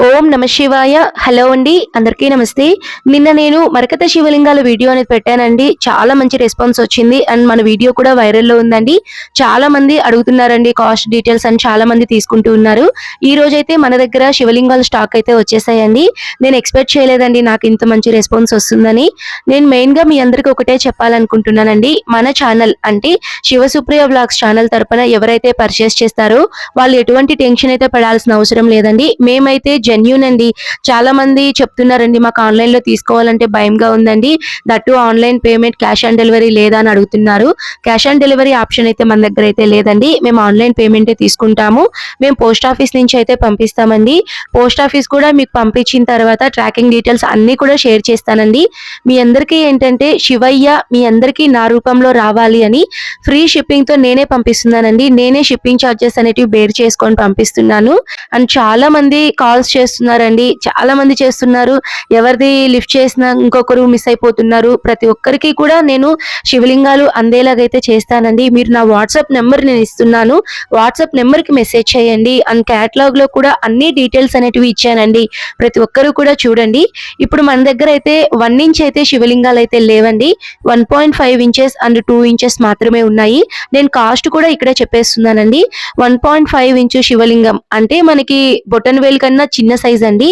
ఓం నమ శివాయ. హలో అండి అందరికీ నమస్తే. నిన్న నేను మరకత శివలింగాల వీడియో అనేది పెట్టానండి. చాలా మంచి రెస్పాన్స్ వచ్చింది. అండ్ మన వీడియో కూడా వైరల్లో ఉందండి. చాలా మంది అడుగుతున్నారండి కాస్ట్ డీటెయిల్స్ అని చాలా మంది తీసుకుంటూ ఉన్నారు. ఈ రోజైతే మన దగ్గర శివలింగాల స్టాక్ అయితే వచ్చేసాయండి. నేను ఎక్స్పెక్ట్ చేయలేదండి నాకు ఇంత మంచి రెస్పాన్స్ వస్తుందని. నేను మెయిన్గా మీ అందరికి ఒకటే చెప్పాలనుకుంటున్నానండి. మన ఛానల్ అంటే శివసుప్రియ బ్లాగ్స్ ఛానల్ తరపున ఎవరైతే పర్చేస్ చేస్తారో వాళ్ళు ఎటువంటి టెన్షన్ అయితే పడాల్సిన అవసరం లేదండి. మేమైతే జెన్యున్ అండి. చాలా మంది చెప్తున్నారండి మాకు ఆన్లైన్లో తీసుకోవాలంటే భయంగా ఉందండి. That online payment cash on delivery లేదా అని అడుగుతున్నారు. క్యాష్ ఆన్ డెలివరీ ఆప్షన్ అయితే మన దగ్గర అయితే లేదండి. మేము ఆన్లైన్ పేమెంటే తీసుకుంటాము. మేము పోస్ట్ ఆఫీస్ నుంచి అయితే పంపిస్తామండి. పోస్ట్ ఆఫీస్ కూడా మీకు పంపించిన తర్వాత ట్రాకింగ్ డీటెయిల్స్ అన్ని కూడా షేర్ చేస్తానండి. మీ అందరికీ ఏంటంటే శివయ్య మీ అందరికీ నా రూపంలో రావాలి అని ఫ్రీ షిప్పింగ్తో నేనే పంపిస్తున్నానండి. నేనే షిప్పింగ్ ఛార్జెస్ అనేటివి బేర్ చేసుకొని పంపిస్తున్నాను. అండ్ చాలా మంది కాల్స్ చేస్తున్నారండి. చాలా మంది చేస్తున్నారు. ఎవరిది లిఫ్ట్ చేసిన ఇంకొకరు మిస్ అయిపోతున్నారు. ప్రతి ఒక్కరికి కూడా నేను శివలింగాలు అందేలాగైతే చేస్తానండి. మీరు నా వాట్సాప్ నెంబర్ నేను ఇస్తున్నాను. వాట్సాప్ నెంబర్కి మెసేజ్ చేయండి. అండ్ క్యాటలాగ్లో కూడా అన్ని డీటెయిల్స్ అనేటివి ఇచ్చానండి. ప్రతి ఒక్కరు కూడా చూడండి. ఇప్పుడు మన దగ్గర అయితే వన్ ఇంచ్ అయితే శివలింగాలు అయితే లేవండి. One point five inches and two inches మాత్రమే ఉన్నాయి. నేను కాస్ట్ కూడా ఇక్కడే చెప్పేస్తున్నానండి. వన్ పాయింట్ ఫైవ్ ఇంచు శివలింగం. అంటే మనకి బొటన్ వేల్ కన్నా చిన్న సైజ్ అండి.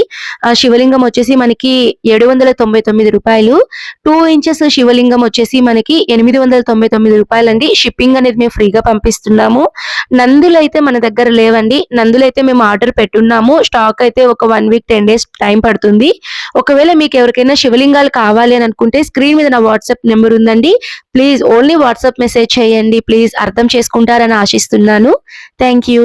శివలింగం వచ్చేసి మనకి ఏడు వందల తొంభై తొమ్మిది రూపాయలు. టూ ఇంచెస్ శివలింగం వచ్చేసి మనకి ఎనిమిది వందల తొంభై తొమ్మిది రూపాయలండి. షిప్పింగ్ అనేది మేము ఫ్రీగా పంపిస్తున్నాము. నందులు అయితే మన దగ్గర లేవండి. నందులు అయితే మేము ఆర్డర్ పెట్టున్నాము. స్టాక్ అయితే ఒక one week ten days time పడుతుంది. ఒకవేళ మీకు ఎవరికైనా శివలింగాలు కావాలి అని అనుకుంటే స్క్రీన్ మీద నా వాట్సాప్ నెంబర్ ఉందండి. ప్లీజ్ ఓన్లీ వాట్సాప్ మెసేజ్ చేయండి. ప్లీజ్ అర్థం చేసుకుంటారని ఆశిస్తున్నాను. Thank you